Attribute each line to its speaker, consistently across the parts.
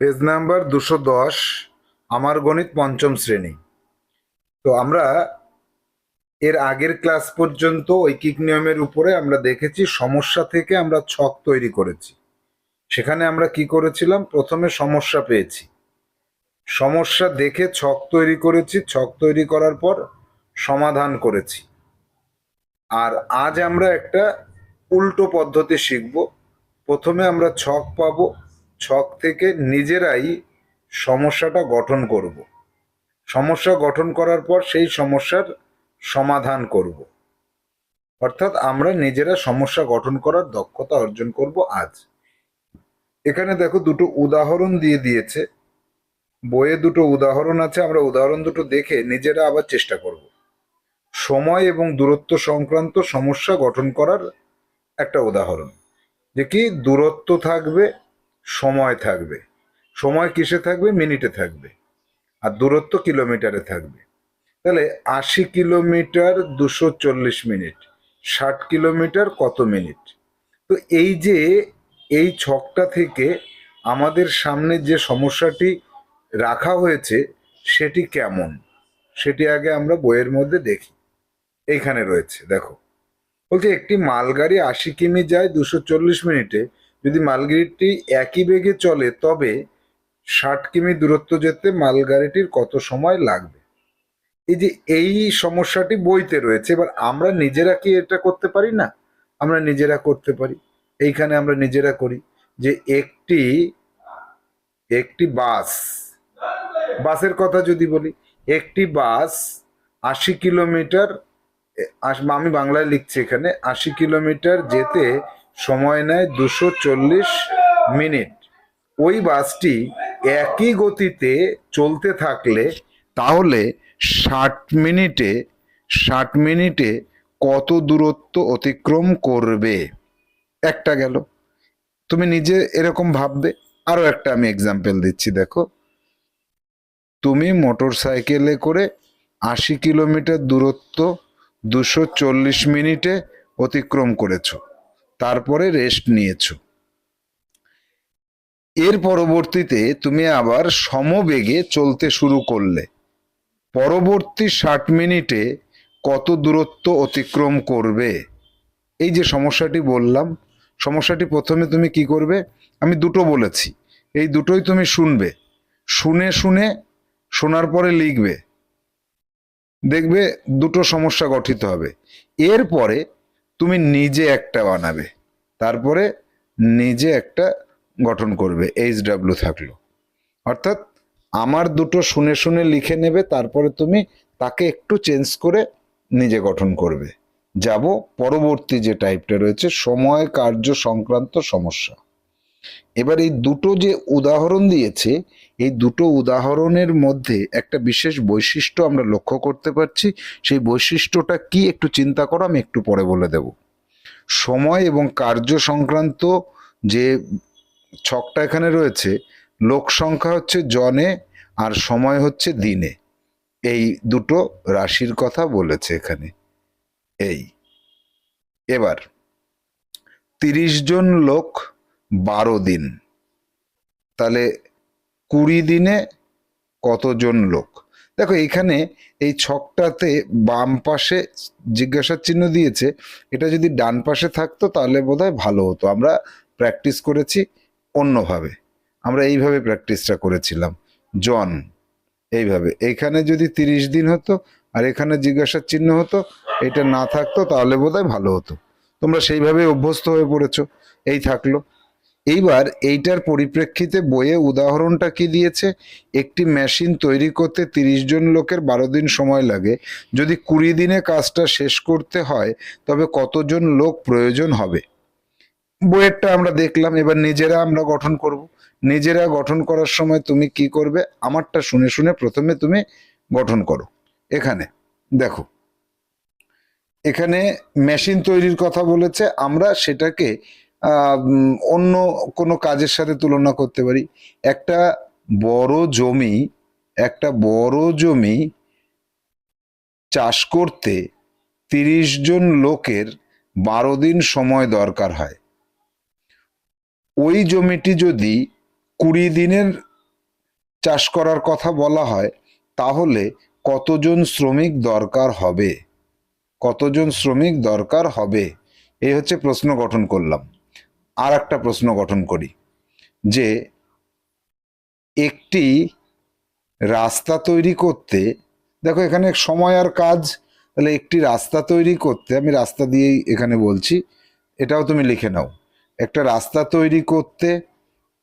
Speaker 1: Page number দুশো দশ, আমার গণিত পঞ্চম শ্রেণি। তো আমরা এর আগের ক্লাস পর্যন্ত ঐকিক নিয়মের উপরে আমরা দেখেছি, সমস্যা থেকে আমরা ছক তৈরি করেছি। সেখানে আমরা কি করেছিলাম? প্রথমে সমস্যা পেয়েছি। সমস্যা দেখে ছক তৈরি করেছি, ছক তৈরি করার পর সমাধান করেছি। আর আজ আমরা একটা উল্টো পদ্ধতি শিখব। প্রথমে আমরা ছক পাবো ছক থেকে নিজেরাই সমস্যাটা গঠন করব। সমস্যা গঠন করার পর সেই সমস্যার সমাধান করব। অর্থাৎ আমরা নিজেরা সমস্যা গঠন করার দক্ষতা অর্জন করব আজ। এখানে দেখো দুটো উদাহরণ দিয়ে দিয়েছে। বইয়ে দুটো উদাহরণ আছে, আমরা উদাহরণ দুটো দেখে নিজেরা আবার চেষ্টা করব। সময় এবং দূরত্ব সংক্রান্ত সমস্যা গঠন করার একটা উদাহরণ। যে কি? দূরত্ব থাকবে সময় থাকবে। সময় কিসে থাকবে? মিনিটে থাকবে। আর দূরত্ব কিলোমিটারে থাকবে। তাহলে আশি কিলোমিটার দুশো চল্লিশ মিনিট, ষাট কিলোমিটার কত মিনিট? তো এই যে এই ছকটা থেকে আমাদের সামনে যে সমস্যাটি রাখা হয়েছে, সেটি কেমন? সেটি আগে আমরা বইয়ের মধ্যে দেখি। এইখানে রয়েছে, দেখো। বলছে একটি মালগাড়ি আশি কিমি যায় দুশো চল্লিশ মিনিটে যদি মালগাড়িটি একই বেগে চলে, তবে ষাট কিমি দূরত্ব যেতে মালগাড়িটির কত সময় লাগবে? এই যে এই সমস্যাটি বইতে রয়েছে, এবার আমরা নিজেরা কি এটা করতে পারি না? আমরা নিজেরা করতে পারি। এইখানে আমরা নিজেরা করি যে একটি একটি বাস, বাসের কথা যদি বলি, একটি বাস আশি কিলোমিটার আমি বাংলায় লিখছি এখানে, আশি কিলোমিটার যেতে সময় নেয় দুশো চল্লিশ মিনিট। ওই বাসটি একই গতিতে চলতে থাকলে তাহলে ষাট মিনিটে ষাট মিনিটে কত দূরত্ব অতিক্রম করবে? একটা গেল। তুমি নিজে এরকম ভাববে। আরও একটা আমি এক্সাম্পল দিচ্ছি, দেখো। তুমি মোটর সাইকেলে করে আশি কিলোমিটার দূরত্ব দুশো চল্লিশ মিনিটে অতিক্রম করেছ। তারপরে রেস্ট নিয়েছো। এর পরবর্তীতে তুমি আবার সমবেগে চলতে শুরু করলে। পরবর্তী ষাট মিনিটে কত দূরত্ব অতিক্রম করবে? এই যে সমস্যাটি বললাম, সমস্যাটি প্রথমে তুমি কি করবে? আমি দুটো বলেছি, এই দুটোই তুমি শুনবে। শুনে শুনে শোনার পরে লিখবে। দেখবে দুটো সমস্যা গঠিত হবে। এরপরে তুমি নিজে একটা বানাবে, তারপরে নিজে একটা গঠন করবে এইচ ডাব্লিউ থাকল। অর্থাৎ আমার দুটো শুনে শুনে লিখে নেবে, তারপরে তুমি তাকে একটু চেঞ্জ করে নিজে গঠন করবে। যাব পরবর্তী যে টাইপটা রয়েছে, সময় কার্য সংক্রান্ত সমস্যা। এবার এই দুটো যে উদাহরণ দিয়েছে, এই দুটো উদাহরণের মধ্যে একটা বিশেষ বৈশিষ্ট্য আমরা লক্ষ্য করতে পারছি। সেই বৈশিষ্ট্যটা কি একটু চিন্তা করো, আমি একটু পরে বলে দেব। সময় এবং কার্য সংক্রান্ত যে ছকটা এখানে রয়েছে, লোক সংখ্যা হচ্ছে জনে আর সময় হচ্ছে দিনে। এই দুটো রাশির কথা বলেছে এখানে। এই। এবার, তিরিশ জন লোক বারো দিন। তাহলে কুড়ি দিনে কতজন লোক? দেখো, এখানে এই ছকটাতে বাম পাশে জিজ্ঞাসার চিহ্ন দিয়েছে, এটা যদি ডান পাশে থাকতো তাহলে বোধহয় ভালো হতো। আমরা প্র্যাকটিস করেছি অন্যভাবে। আমরা এইভাবে প্র্যাকটিসটা করেছিলাম। জন, এইভাবে। এইখানে যদি তিরিশ দিন হতো আর এখানে জিজ্ঞাসার চিহ্ন হতো, এটা না থাকতো তাহলে বোধহয় ভালো হতো। তোমরা সেইভাবে অভ্যস্ত হয়ে পড়েছো। এই থাকল। এইবার এইটার পরিপ্রেক্ষিতে বইয়ে উদাহরণটা কি দিয়েছে? একটি মেশিন তৈরি করতে তিরিশ জন লোকের বারো দিন সময় লাগে। যদি কুড়ি দিনে কাজটা শেষ করতে হয়, তবে কতজন লোক প্রয়োজন হবে? বইয়েরটা আমরা দেখলাম, এবার নিজেরা আমরা গঠন করব। নিজেরা গঠন করার সময় তুমি কি করবে? আমারটা শুনে শুনে প্রথমে তুমি গঠন করো। এখানে, দেখো। এখানে মেশিন তৈরির কথা বলেছে, আমরা সেটাকে অন্য কোনো কাজের সাথে তুলনা করতে পারি। একটা বড় জমি, একটা বড় জমি চাষ করতে তিরিশ জন লোকের বারো দিন সময় দরকার হয়। ওই জমিটি যদি কুড়ি দিনের চাষ করার কথা বলা হয়, তাহলে কতজন শ্রমিক দরকার হবে? কতজন শ্রমিক দরকার হবে? এই হচ্ছে প্রশ্ন গঠন করলাম। আর একটা প্রশ্ন গঠন করি, যে একটি রাস্তা তৈরি করতে, দেখো এখানে সময় আর কাজ, তাহলে একটি রাস্তা তৈরি করতে, আমি রাস্তা দিয়েই এখানে বলছি, এটাও তুমি লিখে নাও। একটা রাস্তা তৈরি করতে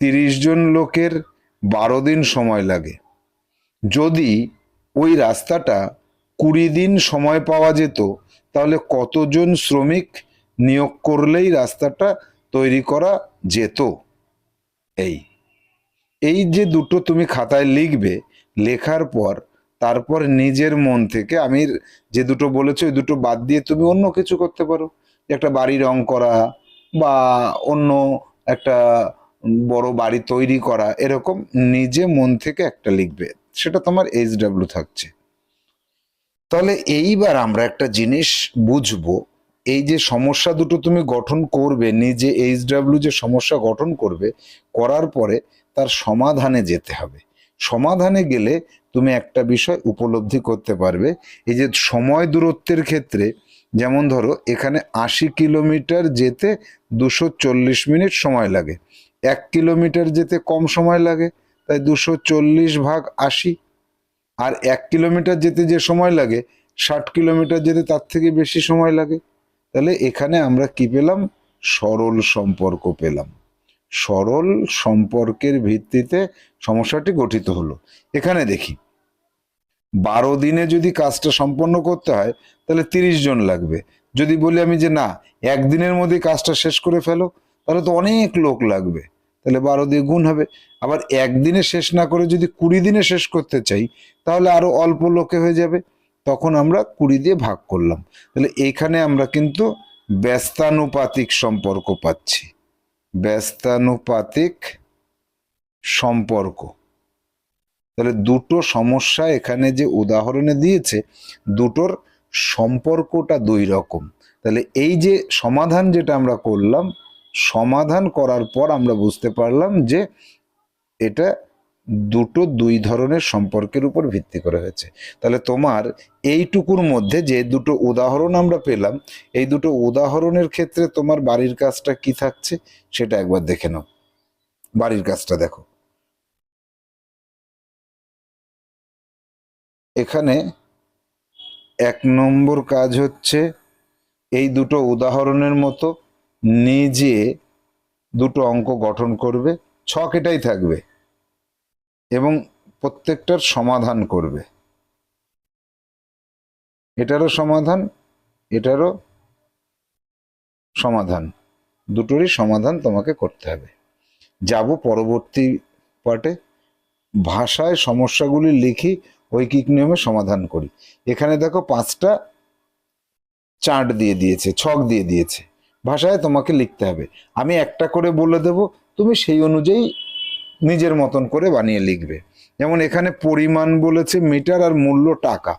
Speaker 1: তিরিশ জন লোকের বারো দিন সময় লাগে। যদি ওই রাস্তাটা কুড়ি দিন সময় পাওয়া যেত, তাহলে কতজন শ্রমিক নিয়োগ করলেই রাস্তাটা তৈরি করা যেত। এই এই যে দুটো তুমি খাতায় লিখবে, লেখার পর তারপর নিজের মন থেকে আমি যে দুটো বলেছ ওই দুটো বাদ দিয়ে তুমি অন্য কিছু করতে পারো। একটা বাড়ি রং করা বা অন্য একটা বড় বাড়ি তৈরি করা, এরকম নিজে মন থেকে একটা লিখবে। সেটা তোমার এইচ ডাব্লিউ থাকছে। তাহলে এইবার আমরা একটা জিনিস বুঝব এই যে সমস্যা দুটো তুমি গঠন করবে, নিজে এইচ ডাব্লিউ যে সমস্যা গঠন করবে, করার পরে তার সমাধানে যেতে হবে। সমাধানে গেলে তুমি একটা বিষয় উপলব্ধি করতে পারবে। এই যে সময় দূরত্বের ক্ষেত্রে, যেমন ধরো এখানে আশি কিলোমিটার যেতে দুশো চল্লিশ মিনিট সময় লাগে। এক কিলোমিটার যেতে কম সময় লাগে, তাই দুশো চল্লিশ ভাগ আশি। আর এক কিলোমিটার যেতে যে সময় লাগে, ষাট কিলোমিটার যেতে তার থেকে বেশি সময় লাগে। তাহলে এখানে আমরা কি পেলাম? সরল সম্পর্ক পেলাম। সরল সম্পর্কের ভিত্তিতে সমস্যাটি গঠিত হলো। এখানে দেখি, বারো দিনে যদি কাজটা সম্পন্ন করতে হয়, তাহলে তিরিশ জন লাগবে। যদি বলি আমি যে না, একদিনের মধ্যে কাজটা শেষ করে ফেলো, তাহলে তো অনেক লোক লাগবে। তাহলে বারো দিয়ে গুণ হবে। আবার একদিনে শেষ না করে যদি কুড়ি দিনে শেষ করতে চাই, তাহলে আরও অল্প লোকে হয়ে যাবে। তখন আমরা কুড়ি দিয়ে ভাগ করলাম। তাহলে এইখানে আমরা কিন্তু ব্যস্তানুপাতিক সম্পর্ক পাচ্ছি। ব্যস্তানুপাতিক সম্পর্ক। তাহলে দুটো সমস্যা এখানে যে উদাহরণে দিয়েছে, দুটোর সম্পর্কটা দুই রকম। তাহলে এই যে সমাধান যেটা আমরা করলাম, সমাধান করার পর আমরা বুঝতে পারলাম যে এটা দুটো দুই ধরনের সম্পর্কের উপর ভিত্তি করে হয়েছে। তাহলে তোমার এইটুকুর মধ্যে যে দুটো উদাহরণ আমরা পেলাম, এই দুটো উদাহরণের ক্ষেত্রে তোমার বাড়ির কাজটা কি থাকছে সেটা একবার দেখে নাও। বাড়ির কাজটা দেখো। এখানে এক নম্বর কাজ হচ্ছে এই দুটো উদাহরণের মতো নিজে দুটো অঙ্ক গঠন করবে ছক এটাই থাকবে। এবং প্রত্যেকটার সমাধান করবে। এটারও সমাধান এটারও সমাধান। দুটোরই সমাধান তোমাকে করতে হবে। যাব পরবর্তী পার্টে ভাষায় সমস্যাগুলি লিখি, ঐকিক নিয়মে সমাধান করি। এখানে দেখো পাঁচটা চার্ট দিয়ে দিয়েছে, ছক দিয়ে দিয়েছে। ভাষায় তোমাকে লিখতে হবে। আমি একটা করে বলে দেব, তুমি সেই অনুযায়ী নিজের মতন করে বানিয়ে লিখবে। যেমন এখানে পরিমাণ বলেছে মিটার আর মূল্য টাকা।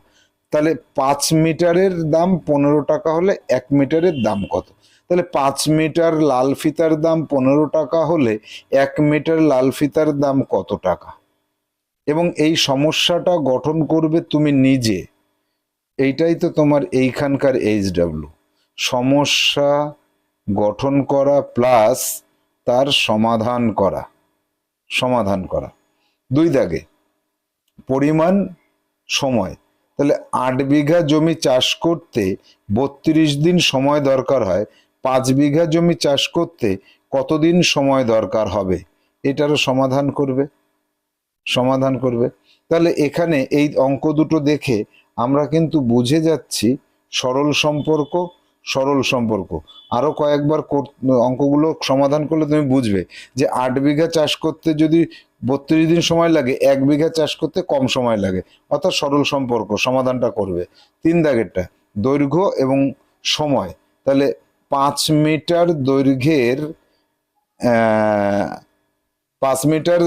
Speaker 1: তাহলে পাঁচ মিটারের দাম পনেরো টাকা হলে এক মিটারের দাম কত? তাহলে পাঁচ মিটার লাল ফিতার দাম পনেরো টাকা হলে এক মিটার লাল ফিতার দাম কত টাকা? এবং এই সমস্যাটা গঠন করবে তুমি নিজে। এইটাই তো তোমার এইখানকার এইচ ডাব্লু সমস্যা গঠন করা প্লাস তার সমাধান করা। সমাধান করা। দুই দাগে, পরিমাণ, সময়। তাহলে আট বিঘা জমি চাষ করতে বত্রিশ দিন সময় দরকার হয়। পাঁচ বিঘা জমি চাষ করতে কতদিন সময় দরকার হবে? এটারও সমাধান করবে। সমাধান করবে। তাহলে এখানে এই অঙ্ক দুটো দেখে আমরা কিন্তু বুঝে যাচ্ছি সরল সম্পর্ক সরল সম্পর্ক। আরও কয়েকবার অঙ্কগুলো সমাধান করলে তুমি বুঝবে যে আট বিঘা চাষ করতে যদি বত্রিশ দিন সময় লাগে, এক বিঘা চাষ করতে কম সময় লাগে। অর্থাৎ সরল সম্পর্ক, সমাধানটা করবে। তিন দাগেরটা, দৈর্ঘ্য এবং সময়। তাহলে পাঁচ মিটার দৈর্ঘ্যের পাঁচ মিটার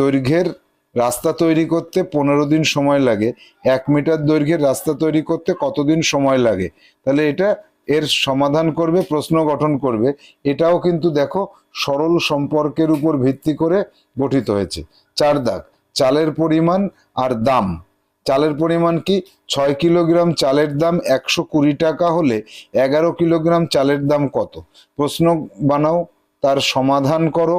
Speaker 1: দৈর্ঘ্যের রাস্তা তৈরি করতে পনেরো দিন সময় লাগে। এক মিটার দৈর্ঘ্যের রাস্তা তৈরি করতে কতদিন সময় লাগে? তাহলে এটা এর সমাধান করবে, প্রশ্ন গঠন করবে। এটাও কিন্তু দেখো সরল সম্পর্কের উপর ভিত্তি করে গঠিত হয়েছে। চার দাগ, চালের পরিমাণ আর দাম। চালের পরিমাণ কি? ছয় কিলোগ্রাম চালের দাম একশো কুড়ি টাকা হলে এগারো কিলোগ্রাম চালের দাম কত? প্রশ্ন বানাও, তার সমাধান করো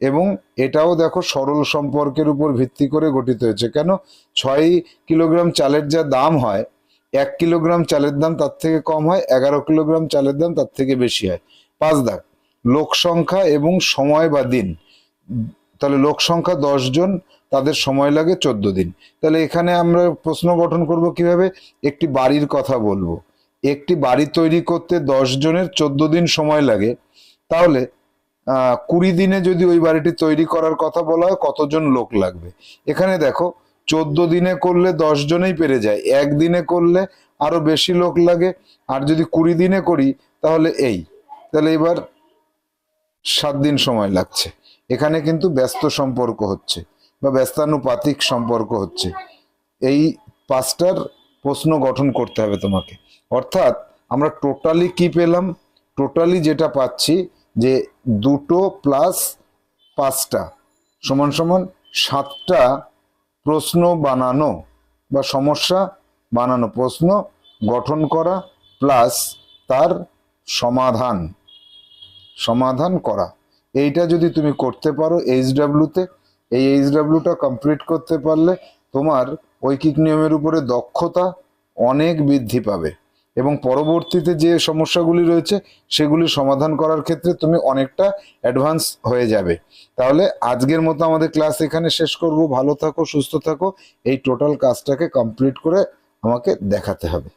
Speaker 1: এবং এটাও দেখো সরল সম্পর্কের উপর ভিত্তি করে গঠিত হয়েছে। কেন? ছয় কিলোগ্রাম চালের যা দাম হয় এক কিলোগ্রাম চালের দাম তার থেকে কম হয়, এগারো কিলোগ্রাম চালের দাম তার থেকে বেশি হয়। পাঁচ দাগ, লোক সংখ্যা এবং সময় বা দিন। তাহলে লোক সংখ্যা জন, তাদের সময় লাগে চোদ্দ দিন। তাহলে এখানে আমরা প্রশ্ন গঠন করব কীভাবে? একটি বাড়ির কথা বলব। একটি বাড়ি তৈরি করতে দশ জনের চোদ্দ দিন সময় লাগে। তাহলে কুড়ি দিনে যদি ওই বাড়িটি তৈরি করার কথা বলা হয়, কতজন লোক লাগবে? এখানে দেখো চোদ্দ দিনে করলে দশ জনেই পেরে যায় একদিনে করলে আরও বেশি লোক লাগে, আর যদি কুড়ি দিনে করি তাহলে এই। তাহলে এবার সাত দিন সময় লাগছে। এখানে কিন্তু ব্যস্ত সম্পর্ক হচ্ছে বা ব্যস্তানুপাতিক সম্পর্ক হচ্ছে। এই পাঁচটার প্রশ্ন গঠন করতে হবে তোমাকে। অর্থাৎ আমরা টোটালি কি পেলাম? টোটালি যেটা পাচ্ছি যে দুটো প্লাস পাঁচটা সমান সমান সাতটা প্রশ্ন বানানো বা সমস্যা বানানো প্রশ্ন গঠন করা প্লাস তার সমাধান সমাধান করা। এইটা যদি তুমি করতে পারো এইচ তে, এই এইচ ডাব্লিউটা কমপ্লিট করতে পারলে তোমার ঐকিক নিয়মের উপরে দক্ষতা অনেক বৃদ্ধি পাবে। এবং পরবর্তীতে যে সমস্যাগুলি রয়েছে, সেগুলি সমাধান করার ক্ষেত্রে তুমি অনেকটা অ্যাডভান্স হয়ে যাবে। তাহলে আজকের মতো আমাদের ক্লাস এখানে শেষ করব। ভালো থাকো, সুস্থ থাকো। এই টোটাল কাজটাকে কমপ্লিট করে আমাকে দেখাতে হবে।